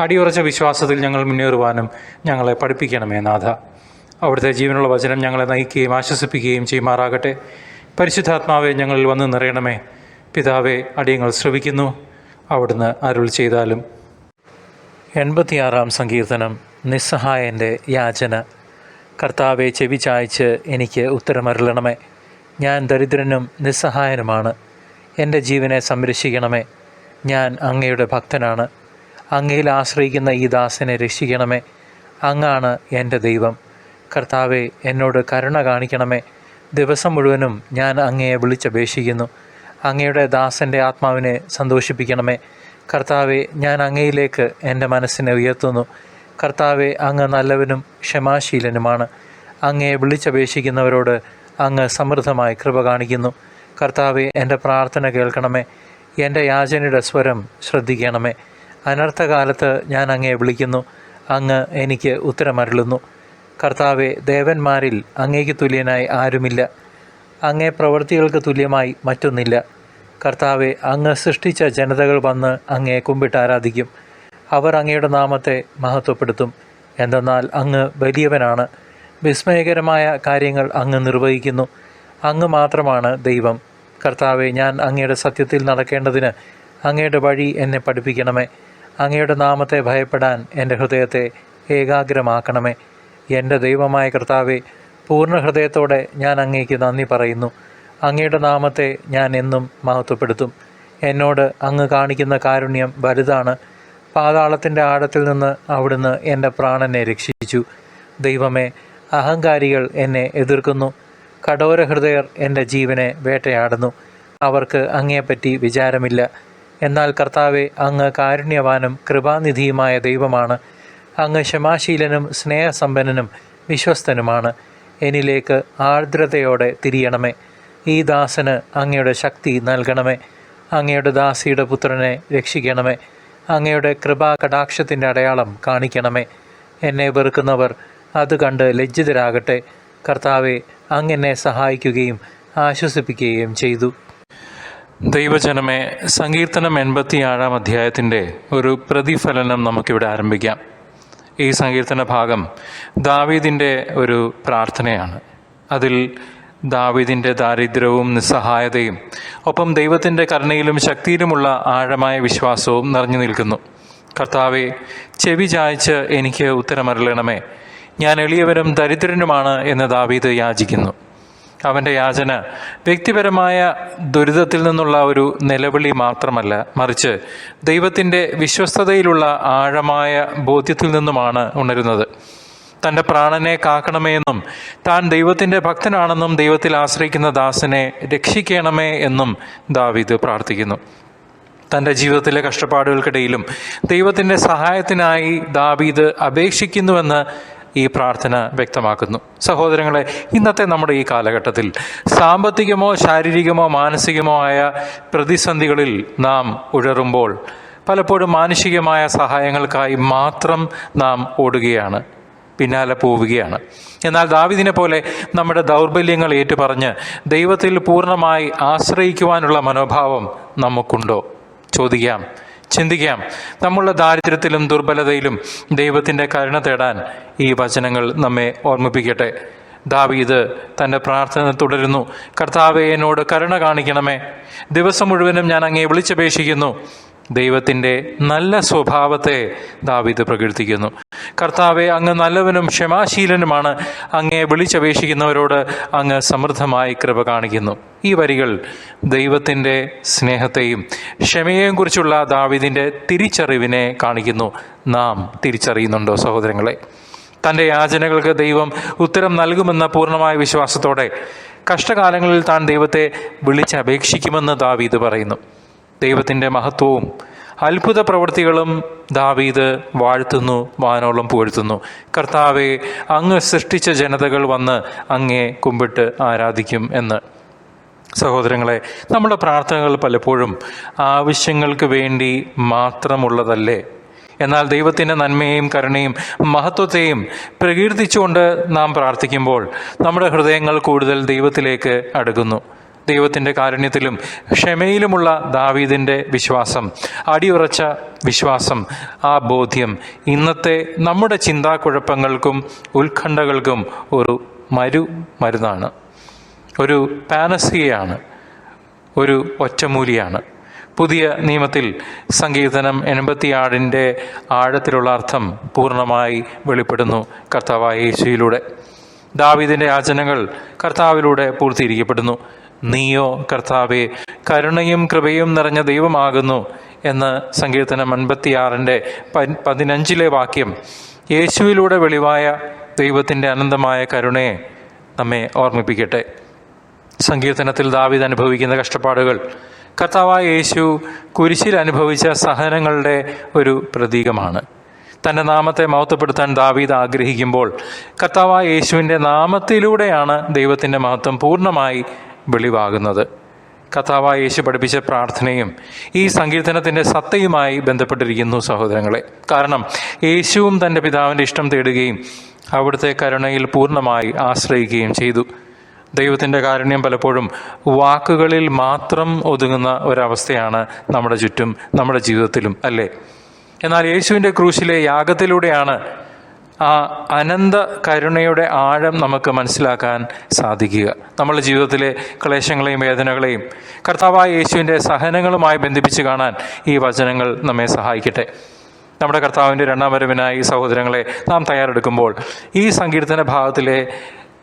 അടിയുറച്ച വിശ്വാസത്തിൽ ഞങ്ങൾ മുന്നേറുവാനും ഞങ്ങളെ പഠിപ്പിക്കണമേ നാഥ. അവിടുത്തെ ജീവനുള്ള വചനം ഞങ്ങളെ നയിക്കുകയും ആശ്വസിപ്പിക്കുകയും ചെയ്യുമാറാകട്ടെ. പരിശുദ്ധാത്മാവെ ഞങ്ങളിൽ വന്ന് നിറയണമേ. പിതാവെ അടിയങ്ങൾ ശ്രവിക്കുന്നു. അവിടുന്ന് അരുൾ ചെയ്താലും. എൺപത്തിയാറാം സങ്കീർത്തനം നിസ്സഹായന്റെ യാചന. കർത്താവെ ചെവി ചായച്ച് എനിക്ക് ഉത്തരമരുളണമേ. ഞാൻ ദരിദ്രനും നിസ്സഹായനുമാണ്. എന്റെ ജീവനെ സംരക്ഷിക്കണമേ. ഞാൻ അങ്ങയുടെ ഭക്തനാണ്. അങ്ങയിൽ ആശ്രയിക്കുന്ന ഈ ദാസനെ രക്ഷിക്കണമേ. അങ്ങാണ് എന്റെ ദൈവം. കർത്താവെ എന്നോട് കരുണ കാണിക്കണമേ. ദിവസം മുഴുവനും ഞാൻ അങ്ങയെ വിളിച്ചപേക്ഷിക്കുന്നു. അങ്ങയുടെ ദാസന്റെ ആത്മാവിനെ സന്തോഷിപ്പിക്കണമേ. കർത്താവെ ഞാൻ അങ്ങയിലേക്ക് എന്റെ മനസ്സിനെ ഉയർത്തുന്നു. കർത്താവെ അങ്ങ് നല്ലവനും ക്ഷമാശീലനുമാണ്. അങ്ങയെ വിളിച്ചപേക്ഷിക്കുന്നവരോട് അങ്ങ് സമൃദ്ധമായി കൃപ കാണിക്കുന്നു. കർത്താവെ എന്റെ പ്രാർത്ഥന കേൾക്കണമേ. എന്റെ യാചനയുടെ സ്വരം ശ്രദ്ധിക്കണമേ. അനർത്ഥകാലത്ത് ഞാൻ അങ്ങയെ വിളിക്കുന്നു. അങ്ങ് എനിക്ക് ഉത്തരമരുളുന്നു. കർത്താവെ ദേവന്മാരിൽ അങ്ങേക്ക് തുല്യനായി ആരുമില്ല. അങ്ങേ പ്രവൃത്തികൾക്ക് തുല്യമായി മറ്റൊന്നില്ല. കർത്താവെ അങ്ങ് സൃഷ്ടിച്ച ജനതകൾ വന്ന് അങ്ങേ കുമ്പിട്ട് ആരാധിക്കും. അവർ അങ്ങയുടെ നാമത്തെ മഹത്വപ്പെടുത്തും. എന്തെന്നാൽ അങ്ങ് വലിയവനാണ്. വിസ്മയകരമായ കാര്യങ്ങൾ അങ്ങ് നിർവഹിക്കുന്നു. അങ്ങ് മാത്രമാണ് ദൈവം. കർത്താവെ ഞാൻ അങ്ങയുടെ സത്യത്തിൽ നടക്കേണ്ടതിന് അങ്ങയുടെ വഴി എന്നെ പഠിപ്പിക്കണമേ. അങ്ങയുടെ നാമത്തെ ഭയപ്പെടാൻ എന്റെ ഹൃദയത്തെ ഏകാഗ്രമാക്കണമേ. എന്റെ ദൈവമായ കർത്താവെ പൂർണ ഹൃദയത്തോടെ ഞാൻ അങ്ങേക്ക് നന്ദി പറയുന്നു. അങ്ങയുടെ നാമത്തെ ഞാൻ എന്നും മഹത്വപ്പെടുത്തും. എന്നോട് അങ്ങ് കാണിക്കുന്ന കാരുണ്യം വലുതാണ്. പാതാളത്തിന്റെ ആഴത്തിൽ നിന്ന് അവിടുന്ന് എന്റെ പ്രാണനെ രക്ഷിച്ചു. ദൈവമേ അഹങ്കാരികൾ എന്നെ എതിർക്കുന്നു. കഠോര ഹൃദയർ എന്റെ ജീവനെ വേട്ടയാടുന്നു. അവർക്ക് അങ്ങയെപ്പറ്റി വിചാരമില്ല. എന്നാൽ കർത്താവെ അങ്ങ് കാരുണ്യവാനും കൃപാനിധിയുമായ ദൈവമാണ്. അങ്ങ് ക്ഷമാശീലനും സ്നേഹസമ്പന്നനും വിശ്വസ്തനുമാണ്. എന്നിലേക്ക് ആർദ്രതയോടെ തിരിയണമേ. ഈ ദാസന് അങ്ങയുടെ ശക്തി നൽകണമേ. അങ്ങയുടെ ദാസിയുടെ പുത്രനെ രക്ഷിക്കണമേ. അങ്ങയുടെ കൃപാ കടാക്ഷത്തിന്റെ അടയാളം കാണിക്കണമേ. എന്നെ വെറുക്കുന്നവർ അത് കണ്ട് ലജ്ജിതരാകട്ടെ. കർത്താവെ അങ്ങെന്നെ സഹായിക്കുകയും ആശ്വസിപ്പിക്കുകയും ചെയ്തു. ദൈവജനമേ സങ്കീർത്തനം എൺപത്തിയേഴാം അധ്യായത്തിന്റെ ഒരു പ്രതിഫലനം നമുക്കിവിടെ ആരംഭിക്കാം. ഈ സങ്കീർത്തന ഭാഗം ദാവീദിന്റെ ഒരു പ്രാർത്ഥനയാണ്. അതിൽ ദാവീദിന്റെ ദാരിദ്ര്യവും നിസ്സഹായതയും ഒപ്പം ദൈവത്തിന്റെ കരുണയിലും ശക്തിയിലുമുള്ള ആഴമായ വിശ്വാസവും നിറഞ്ഞു നിൽക്കുന്നു. കർത്താവെ ചെവി ചായച്ച് എനിക്ക് ഉത്തരമരളണമേ. ഞാൻ എളിയവരും ദരിദ്രനുമാണ് എന്ന് ദാവീദ് യാചിക്കുന്നു. അവന്റെ യാചന വ്യക്തിപരമായ ദുരിതത്തിൽ നിന്നുള്ള ഒരു നിലവിളി മാത്രമല്ല മറിച്ച് ദൈവത്തിന്റെ വിശ്വസ്തതയിലുള്ള ആഴമായ ബോധ്യത്തിൽ നിന്നുമാണ് ഉണരുന്നത്. തന്റെ പ്രാണനെ കാക്കണമേ എന്നും താൻ ദൈവത്തിന്റെ ഭക്തനാണെന്നും ദൈവത്തിൽ ആശ്രയിക്കുന്ന ദാസനെ രക്ഷിക്കണമേ എന്നും ദാവിദ് പ്രാർത്ഥിക്കുന്നു. തന്റെ ജീവിതത്തിലെ കഷ്ടപ്പാടുകൾക്കിടയിലും ദൈവത്തിന്റെ സഹായത്തിനായി ദാവീദ് അപേക്ഷിക്കുന്നുവെന്ന് ഈ പ്രാർത്ഥന വ്യക്തമാക്കുന്നു. സഹോദരങ്ങളെ ഇന്നത്തെ നമ്മുടെ ഈ കാലഘട്ടത്തിൽ സാമ്പത്തികമോ ശാരീരികമോ മാനസികമോ ആയ പ്രതിസന്ധികളിൽ നാം ഉഴറുമ്പോൾ പലപ്പോഴും മാനുഷികമായ സഹായങ്ങൾക്കായി മാത്രം നാം ഓടുകയാണ് പിന്നാലെ പോവുകയാണ്. എന്നാൽ ദാവിദിനെ പോലെ നമ്മുടെ ദൗർബല്യങ്ങൾ ഏറ്റുപറഞ്ഞ് ദൈവത്തിൽ പൂർണമായി ആശ്രയിക്കുവാനുള്ള മനോഭാവം നമുക്കുണ്ടോ? ചോദിക്കാം. ചിന്തിക്കാം. നമ്മളുടെ ദാരിദ്ര്യത്തിലും ദുർബലതയിലും ദൈവത്തിന്റെ കരുണ തേടാൻ ഈ വചനങ്ങൾ നമ്മെ ഓർമ്മിപ്പിക്കട്ടെ. ദാവീദ് തന്റെ പ്രാർത്ഥന തുടരുന്നു. കർത്താവെ എന്നോട് കരുണ കാണിക്കണമേ. ദിവസം മുഴുവനും ഞാൻ അങ്ങേ വിളിച്ചപേക്ഷിക്കുന്നു. ദൈവത്തിന്റെ നല്ല സ്വഭാവത്തെ ദാവീദ് പ്രകീർത്തിക്കുന്നു. കർത്താവെ അങ്ങ് നല്ലവനും ക്ഷമാശീലനുമാണ്. അങ്ങേ വിളിച്ചപേക്ഷിക്കുന്നവരോട് അങ്ങ് സമൃദ്ധമായി കൃപ കാണിക്കുന്നു. ഈ വരികൾ ദൈവത്തിന്റെ സ്നേഹത്തെയും ക്ഷമയെയും കുറിച്ചുള്ള ദാവിദിന്റെ തിരിച്ചറിവിനെ കാണിക്കുന്നു. നാം തിരിച്ചറിയുന്നുണ്ടോ സഹോദരങ്ങളെ? തന്റെ യാചനകൾക്ക് ദൈവം ഉത്തരം നൽകുമെന്ന പൂർണമായ വിശ്വാസത്തോടെ കഷ്ടകാലങ്ങളിൽ താൻ ദൈവത്തെ വിളിച്ചപേക്ഷിക്കുമെന്ന് ദാവീദ് പറയുന്നു. ദൈവത്തിന്റെ മഹത്വവും അത്ഭുത പ്രവൃത്തികളും ദാവീദ് വാഴ്ത്തുന്നു വാനോളം പുകഴ്ത്തുന്നു. കർത്താവെ അങ്ങ് സൃഷ്ടിച്ച ജനതകൾ വന്ന് അങ്ങേ കുമ്പിട്ട് ആരാധിക്കും എന്ന്. സഹോദരങ്ങളെ നമ്മുടെ പ്രാർത്ഥനകൾ പലപ്പോഴും ആവശ്യങ്ങൾക്ക് വേണ്ടി മാത്രമുള്ളതല്ലേ? എന്നാൽ ദൈവത്തിന്റെ നന്മയെയും കരുണയും മഹത്വത്തെയും പ്രകീർത്തിച്ചുകൊണ്ട് നാം പ്രാർത്ഥിക്കുമ്പോൾ നമ്മുടെ ഹൃദയങ്ങൾ കൂടുതൽ ദൈവത്തിലേക്ക് അടുക്കുന്നു. ദൈവത്തിന്റെ കാരുണ്യത്തിലും ക്ഷമയിലുമുള്ള ദാവീദിന്റെ വിശ്വാസം അടിയുറച്ച വിശ്വാസം ആ ബോധ്യം ഇന്നത്തെ നമ്മുടെ ചിന്താക്കുഴപ്പങ്ങൾക്കും ഉത്കണ്ഠകൾക്കും ഒരു മരു മരുന്നാണ്. ഒരു പാനസിയാണ് ഒരു ഒറ്റമൂലിയാണ്. പുതിയ നിയമത്തിൽ സങ്കീർത്തനം എൺപത്തിയാടിന്റെ ആഴത്തിലുള്ള അർത്ഥം പൂർണമായി വെളിപ്പെടുന്നു കർത്താവായ യേശുയിലൂടെ ദാവീദിന്റെ യാചനകൾ കർത്താവിലൂടെ പൂർത്തീകരിക്കപ്പെടുന്നു. നീയോ കർത്താവെ കരുണയും കൃപയും നിറഞ്ഞ ദൈവമാകുന്നു എന്ന് സങ്കീർത്തനം അൻപത്തിയാറിന്റെ പതിനഞ്ചിലെ വാക്യം. യേശുവിലൂടെ വെളിവായ ദൈവത്തിന്റെ അനന്തമായ കരുണയെ നമ്മെ ഓർമ്മിപ്പിക്കട്ടെ. സങ്കീർത്തനത്തിൽ ദാവിദ് അനുഭവിക്കുന്ന കഷ്ടപ്പാടുകൾ. കർത്താവായ യേശു കുരിശിൽ അനുഭവിച്ച സഹനങ്ങളുടെ ഒരു പ്രതീകമാണ്. തന്റെ നാമത്തെ മഹത്വപ്പെടുത്താൻ ദാവീദ് ആഗ്രഹിക്കുമ്പോൾ കർത്താവായ യേശുവിന്റെ നാമത്തിലൂടെയാണ് ദൈവത്തിന്റെ മഹത്വം പൂർണമായി വെളിവാകുന്നത്. കഥാവായ യേശു പഠിപ്പിച്ച പ്രാർത്ഥനയും ഈ സങ്കീർത്തനത്തിന്റെ സത്തയുമായി ബന്ധപ്പെട്ടിരിക്കുന്നു സഹോദരങ്ങളെ. കാരണം യേശുവും തന്റെ പിതാവിന്റെ ഇഷ്ടം തേടുകയും അവിടുത്തെ കരുണയിൽ പൂർണമായി ആശ്രയിക്കുകയും ചെയ്തു. ദൈവത്തിന്റെ കാരുണ്യം പലപ്പോഴും വാക്കുകളിൽ മാത്രം ഒതുങ്ങുന്ന ഒരവസ്ഥയാണ് നമ്മുടെ ചുറ്റും നമ്മുടെ ജീവിതത്തിലും അല്ലേ? എന്നാൽ യേശുവിന്റെ ക്രൂശിലെ യാഗത്തിലൂടെയാണ് ആ അനന്ത കരുണയുടെ ആഴം നമുക്ക് മനസ്സിലാക്കാൻ സാധിക്കുക. നമ്മുടെ ജീവിതത്തിലെ ക്ലേശങ്ങളെയും വേദനകളെയും കർത്താവായ യേശുവിന്റെ സഹനങ്ങളുമായി ബന്ധിപ്പിച്ച് കാണാൻ ഈ വചനങ്ങൾ നമ്മെ സഹായിക്കട്ടെ. നമ്മുടെ കർത്താവിന്റെ രണ്ടാം വരവിനായി സഹോദരങ്ങളെ നാം തയ്യാറെടുക്കുമ്പോൾ ഈ സങ്കീർത്തന ഭാഗത്തിലെ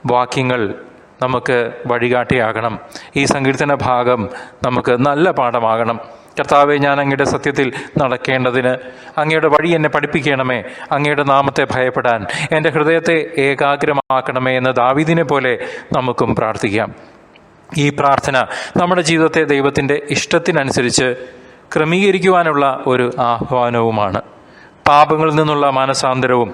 വാക്യങ്ങൾ നമുക്ക് വഴികാട്ടിയാകണം. ഈ സങ്കീർത്തന ഭാഗം നമുക്ക് നല്ല പാഠമാകണം. കർത്താവെ ഞാൻ അങ്ങയുടെ സത്യത്തിൽ നടക്കേണ്ടതിന് അങ്ങയുടെ വഴി എന്നെ പഠിപ്പിക്കണമേ. അങ്ങയുടെ നാമത്തെ ഭയപ്പെടാൻ എന്റെ ഹൃദയത്തെ ഏകാഗ്രമാക്കണമേ എന്ന് ദാവിദിനെ പോലെ നമുക്കും പ്രാർത്ഥിക്കാം. ഈ പ്രാർത്ഥന നമ്മുടെ ജീവിതത്തെ ദൈവത്തിന്റെ ഇഷ്ടത്തിനനുസരിച്ച് ക്രമീകരിക്കുവാനുള്ള ഒരു ആഹ്വാനവുമാണ്. പാപങ്ങളിൽ നിന്നുള്ള മാനസാന്തരവും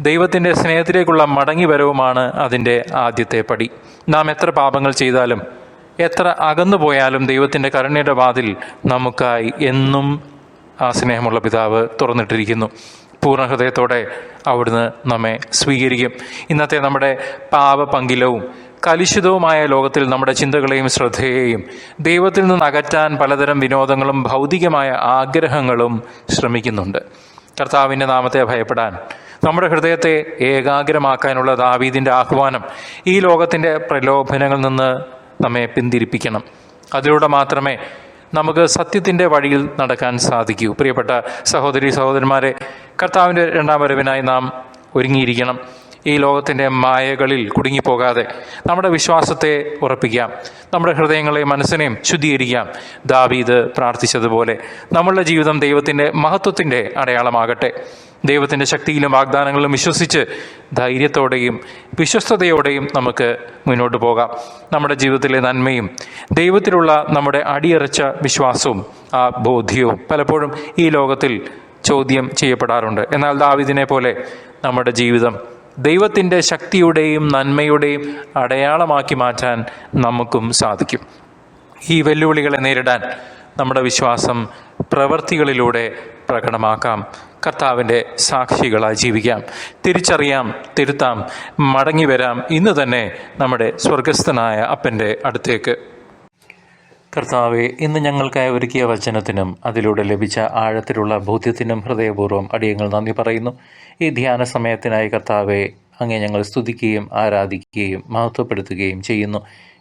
ദൈവത്തിന്റെ സ്നേഹത്തിലേക്കുള്ള മടങ്ങിവരവുമാണ് അതിന്റെ ആദ്യത്തെ പടി. നാം എത്ര പാപങ്ങൾ ചെയ്താലും എത്ര അകന്നു പോയാലും ദൈവത്തിന്റെ കരുണയുടെ വാതിൽ നമുക്കായി എന്നും ആ സ്നേഹമുള്ള പിതാവ് തുറന്നിട്ടിരിക്കുന്നു. പൂർണ ഹൃദയത്തോടെ അവിടുന്ന് നമ്മെ സ്വീകരിക്കും. ഇന്നത്തെ നമ്മുടെ പാപപങ്കിലവും കലുഷിതവുമായ ലോകത്തിൽ നമ്മുടെ ചിന്തകളെയും ശ്രദ്ധയെയും ദൈവത്തിൽ നിന്ന് അകറ്റാൻ പലതരം വിനോദങ്ങളും ഭൗതികമായ ആഗ്രഹങ്ങളും ശ്രമിക്കുന്നുണ്ട്. കർത്താവിന്റെ നാമത്തെ ഭയപ്പെടാൻ നമ്മുടെ ഹൃദയത്തെ ഏകാഗ്രമാക്കാനുള്ള ദാവീദിന്റെ ആഹ്വാനം ഈ ലോകത്തിന്റെ പ്രലോഭനങ്ങളിൽ നിന്ന് നമ്മെ പിന്തിരിപ്പിക്കണം. അതിലൂടെ മാത്രമേ നമുക്ക് സത്യത്തിന്റെ വഴിയിൽ നടക്കാൻ സാധിക്കൂ. പ്രിയപ്പെട്ട സഹോദരി സഹോദരന്മാരെ കർത്താവിന്റെ രണ്ടാം വരവിനായി നാം ഒരുങ്ങിയിരിക്കണം. ഈ ലോകത്തിന്റെ മായകളിൽ കുടുങ്ങിപ്പോകാതെ നമ്മുടെ വിശ്വാസത്തെ ഉറപ്പിക്കാം. നമ്മുടെ ഹൃദയങ്ങളെയും മനസ്സിനെയും ശുദ്ധീകരിക്കാം. ദാവീദ് പ്രാർത്ഥിച്ചതുപോലെ നമ്മളുടെ ജീവിതം ദൈവത്തിന്റെ മഹത്വത്തിന്റെ അടയാളമാകട്ടെ. ദൈവത്തിന്റെ ശക്തിയിലും വാഗ്ദാനങ്ങളിലും വിശ്വസിച്ച് ധൈര്യത്തോടെയും വിശ്വസ്തയോടെയും നമുക്ക് മുന്നോട്ട് പോകാം. നമ്മുടെ ജീവിതത്തിലെ നന്മയും ദൈവത്തിലുള്ള നമ്മുടെ അടിയറച്ച വിശ്വാസവും ആ ബോധ്യവും പലപ്പോഴും ഈ ലോകത്തിൽ ചോദ്യം ചെയ്യപ്പെടാറുണ്ട്. എന്നാൽ ദാവിദിനെ പോലെ നമ്മുടെ ജീവിതം ദൈവത്തിന്റെ ശക്തിയുടെയും നന്മയുടെയും അടയാളമാക്കി മാറ്റാൻ നമുക്കും സാധിക്കും. ഈ വെല്ലുവിളികളെ നേരിടാൻ നമ്മുടെ വിശ്വാസം പ്രവൃത്തികളിലൂടെ പ്രകടമാക്കാം. കർത്താവിന്റെ സാക്ഷികളായി ജീവിക്കാം. തിരിച്ചറിയാം തിരുത്താം മടങ്ങി വരാം ഇന്ന് തന്നെ നമ്മുടെ സ്വർഗസ്ഥനായ അപ്പന്റെ അടുത്തേക്ക് കർത്താവെ ഇന്ന് ഞങ്ങൾക്കായി ഒരുക്കിയ വചനത്തിനും അതിലൂടെ ലഭിച്ച ആഴത്തിലുള്ള ബോധ്യത്തിനും ഹൃദയപൂർവം അടിയങ്ങൾ നന്ദി പറയുന്നു. ഈ ധ്യാന സമയത്തിനായി കർത്താവെ അങ്ങേ ഞങ്ങൾ സ്തുതിക്കുകയും ആരാധിക്കുകയും മഹത്വപ്പെടുത്തുകയും ചെയ്യുന്നു.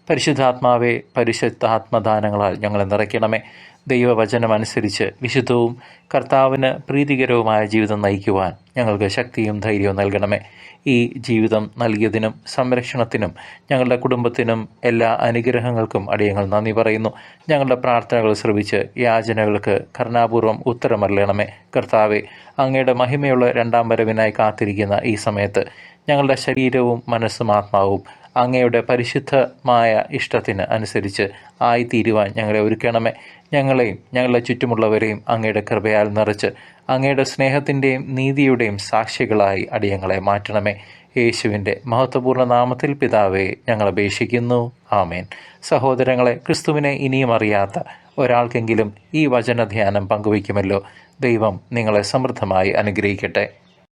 പരിശുദ്ധാത്മാവെ പരിശുദ്ധാത്മദാനങ്ങളാൽ ഞങ്ങളെ നിറയ്ക്കണമേ. ദൈവവചനമനുസരിച്ച് വിശുദ്ധവും കർത്താവിന് പ്രീതികരവുമായ ജീവിതം നയിക്കുവാൻ ഞങ്ങൾക്ക് ശക്തിയും ധൈര്യവും നൽകണമേ. ഈ ജീവിതം നൽകിയതിനും സംരക്ഷണത്തിനും ഞങ്ങളുടെ കുടുംബത്തിനും എല്ലാ അനുഗ്രഹങ്ങൾക്കും അടിയങ്ങൾ നന്ദി പറയുന്നു. ഞങ്ങളുടെ പ്രാർത്ഥനകൾ ശ്രമിച്ച് യാചനകൾക്ക് കരുണാപൂർവം ഉത്തരമറിയണമേ കർത്താവെ അങ്ങയുടെ മഹിമയുള്ള രണ്ടാം വരവിനായി കാത്തിരിക്കുന്ന ഈ സമയത്ത് ഞങ്ങളുടെ ശരീരവും മനസ്സും ആത്മാവും അങ്ങയുടെ പരിശുദ്ധമായ ഇഷ്ടത്തിന് അനുസരിച്ച് ആയിത്തീരുവാൻ ഞങ്ങളെ ഒരുക്കണമേ. ഞങ്ങളെയും ഞങ്ങളുടെ ചുറ്റുമുള്ളവരെയും അങ്ങയുടെ കൃപയാൽ നിറച്ച് അങ്ങയുടെ സ്നേഹത്തിന്റെയും നീതിയുടെയും സാക്ഷികളായി അടിയങ്ങളെ മാറ്റണമേ. യേശുവിന്റെ മഹത്വപൂർണ നാമത്തിൽ പിതാവേ ഞങ്ങൾ അപേക്ഷിക്കുന്നു. ആമേൻ. സഹോദരങ്ങളെ ക്രിസ്തുവിനെ ഇനിയും അറിയാത്ത ഒരാൾക്കെങ്കിലും ഈ വചനധ്യാനം പങ്കുവയ്ക്കുമല്ലോ. ദൈവം നിങ്ങളെ സമൃദ്ധമായി അനുഗ്രഹിക്കട്ടെ.